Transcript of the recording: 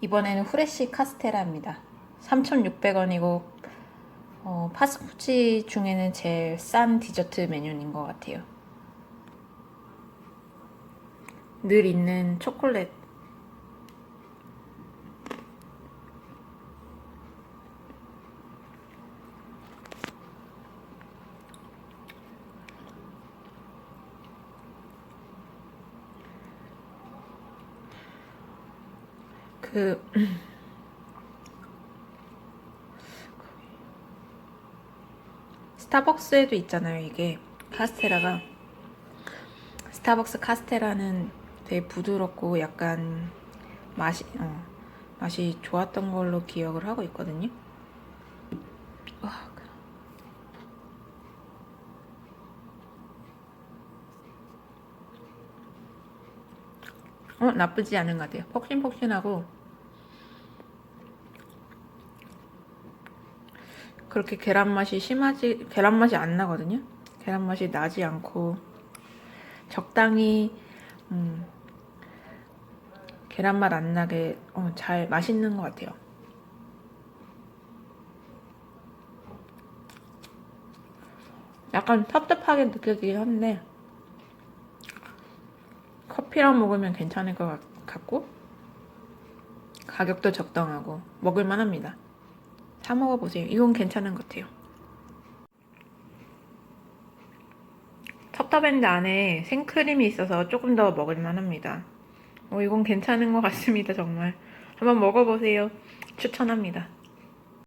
이번에는 후레쉬 카스테라입니다. 3,600원이고 어, 파스쿠치 중에는 제일 싼 디저트 메뉴인 것 같아요. 늘 있는 초콜릿. 그 스타벅스에도 있잖아요, 이게 카스테라가. 스타벅스 카스테라는 되게 부드럽고 약간 맛이 어, 맛이 좋았던 걸로 기억을 하고 있거든요. 아, 그- 어 나쁘지 않은 것 같아요. 폭신폭신하고 그렇게 계란 맛이 심하지 계란 맛이 안 나거든요. 계란 맛이 나지 않고 적당히 음, 계란 맛 안 나게 어, 잘 맛있는 것 같아요. 약간 텁텁하게 느껴지긴 한데 커피랑 먹으면 괜찮을 것 같- 같고 가격도 적당하고 먹을만 합니다. 사 먹어보세요. 이건 괜찮은 것 같아요. 텁텁했는데 안에 생크림이 있어서 조금 더 먹을만 합니다. 어, 이건 괜찮은 것 같습니다, 정말. 한번 먹어보세요. 추천합니다.